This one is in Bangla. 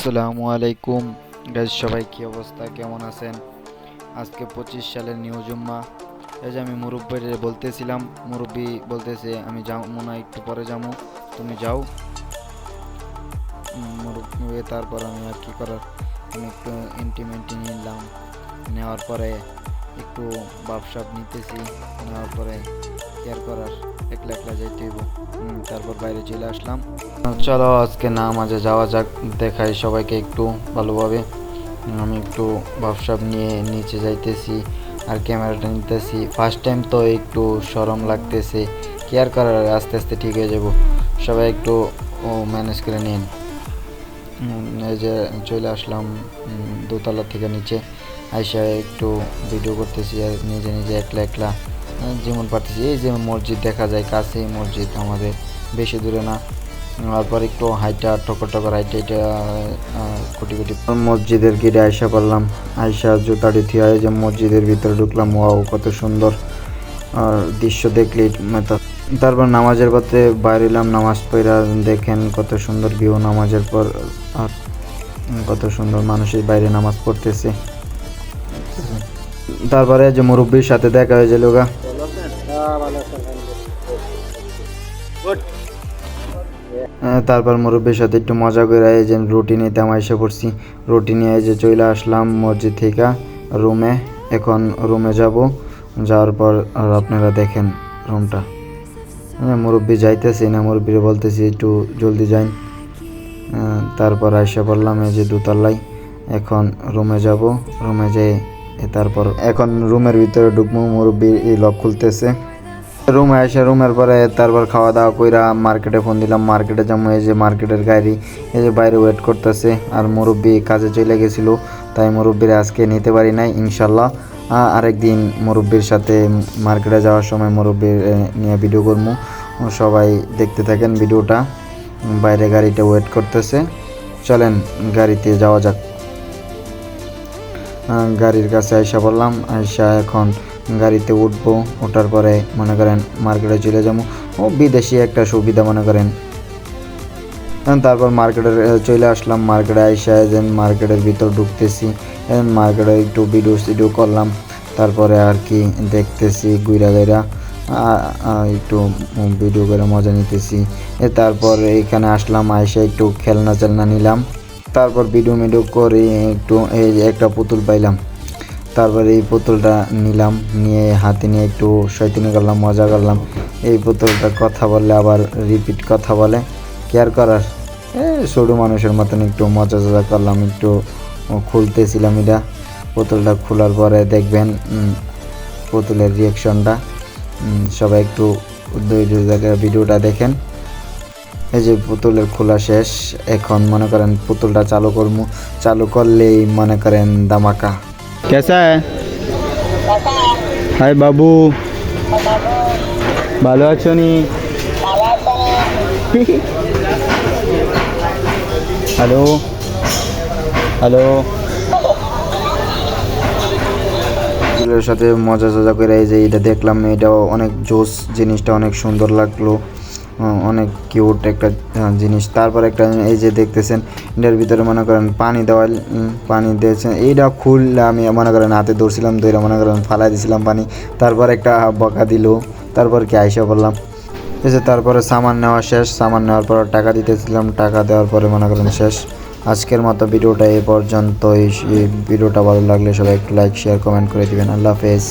আসসালামু আলাইকুম। গাইজ, সবাই কি অবস্থা? কেমন আছেন? আজকে পঁচিশ সালের নিউ জুম্মা। এই যে আমি মুরব্বীর বলতেছিলাম, মুরব্বী বলতেছে, আমি যাও, মনে হয় একটু পরে যাব। তুমি যাও। মুরব্বি, তারপর আমি আর কি করার? আমি একটু ইন্টিমেন্টি নিলাম। নেওয়ার পরে একটু বাপসাপ নিতেছি। নেওয়ার পরে কেয়ার করার, একলা একলা যাইতে হইব। তারপর বাইরে চলে আসলাম। চলো আজকে না মাঝে যাওয়া যাক, দেখাই সবাইকে একটু ভালোভাবে। আমি একটু ভাবসাব নিয়ে নিচে যাইতেছি আর ক্যামেরাটা নিতেছি। ফার্স্ট টাইম তো একটু সরম লাগতেছে কেয়ার করার আস্তে আস্তে ঠিক হয়ে যাব। সবাই একটু, ও ম্যানেজ করে নিন। এই যে চলে আসলাম দোতলা থেকে নিচে। আইসা একটু ভিডিও করতেছি আর নিজে নিজে একলা একলা। যেমন পারতেছি। এই যে মসজিদ দেখা যায়, কাছেই মসজিদ আমাদের, বেশি দূরে না। তারপর একটু হাইটা টকর টকর হাইটা, এটা কোটি কোটি। মসজিদের গিরে আয়সা পারলাম আয়সা জুতাটি থিয়া এই যে মসজিদের ভিতরে ঢুকলাম। ওয়াও, কত সুন্দর। দৃশ্য দেখলে তারপর নামাজের পথে বাইরে এলাম, নামাজ পড়া দেখেন কত সুন্দর ভিউ নামাজের পর। আর কত সুন্দর মানুষের বাইরে নামাজ পড়তেছে। তারপরে যে মুরব্বীর সাথে দেখা হয়ে গেল তারপর মুরব্বীর সাথে একটু মজা করে যে রুটি নিতে আমি এসে পড়ছি। রুটি নিয়ে যে চলে আসলাম মসজিদ থেকে রুমে। এখন রুমে যাব। যাওয়ার পর আর আপনারা দেখেন রুমটা। হ্যাঁ মুরব্বী যাইতেছি না, মুরব্বীর বলতেছি একটু জলদি যাইন। তারপর আইসা পড়লাম এই যে দোতলায়। এখন রুমে যাব। রুমে যেয়ে তারপর এখন রুমের ভিতরে ঢুকবো। মুরব্বী এই লক খুলতেছে। রুমে এসে রুমের পরে তারপর খাওয়া দাওয়া কইরা মার্কেটে ফোন দিলাম। মার্কেটে যেমন এই যে মার্কেটের গাড়ি, এই যে বাইরে ওয়েট করতেছে। আর মুরব্বী কাজে চলে গেছিল, তাই মুরব্বীর আজকে নিতে পারি নাই, ইনশাল্লাহ। আরেকদিন মুরব্বীর সাথে মার্কেটে যাওয়ার সময় মুরব্বীর নিয়ে ভিডিও করব সবাই দেখতে থাকেন ভিডিওটা। বাইরে গাড়িটা ওয়েট করতেছে। চলেন, গাড়িতে যাওয়া যাক। গাড়ির কাছে আইসা বললাম আইসা এখন গাড়িতে উঠবো ওঠার পরে মনে করেন মার্কেটে চলে যাব। ও বিদেশি একটা সুবিধা মনে করেন। তারপর মার্কেটের আহ, চলে আসলাম মার্কেটে আইসা যেন মার্কেটের ভিতর ঢুকতেছি। মার্কেটে একটু ভিডিও সিডিও করলাম তারপরে আর কি দেখতেছি গুইরা গাইরা একটু ভিডিও করে মজা নিতেছি। তারপর এখানে আসলাম আইসা একটু খেলনা চেলনা নিলাম। তারপর ভিডিও মিডিও করে একটু এই একটা পুতুল পাইলাম। তারপর এই পুতুলটা নিলাম, নিয়ে হাতে নিয়ে একটু শয়তানি করলাম, মজা করলাম। এই পুতুলটা কথা বললে আবার রিপিট কথা বলে। কেয়ার করার? সরু মানুষের মতন একটু মজা টজা করলাম, একটু খুলতেছিলাম এটা। পুতুলটা খোলার পরে দেখবেন পুতুলের রিয়েকশনটা সবাই একটু ধৈর্য জায়গায় ভিডিওটা দেখেন। এই যে পুতুলের খোলা শেষ এখন মনে করেন পুতুলটা চালু করব চালু করলেই মনে করেন দামাকা কেসা? হাই বাবু। ভালো আছো নি? হ্যালো? হ্যালো? সাথে মজা টজা করে এই যে এটা দেখলাম এটা অনেক জোস জিনিসটা অনেক সুন্দর লাগল। অনেক কিউট একটা জিনিস। তারপর একটা, এই যে দেখতেছেন, এটার ভিতরে মনে করেন পানি দেওয়া পানি দিয়েছেন। এইটা খুললে আমি মনে করেন হাতে ধরছিলাম ধরে মনে করেন ফালাই দিছিলাম পানি। তারপর একটা বকা দিল। তারপর কি আইসা বললাম এসে তারপরে সামান নেওয়া শেষ। সামান নেওয়ার পর টাকা দিতেছিলাম, টাকা দেওয়ার পরে মনে করেন শেষ। আজকের মতো ভিডিওটা এই পর্যন্ত এই ভিডিওটা ভালো লাগলে সবাই একটু লাইক শেয়ার কমেন্ট করে দিবেন। আল্লাহ হাফেজ।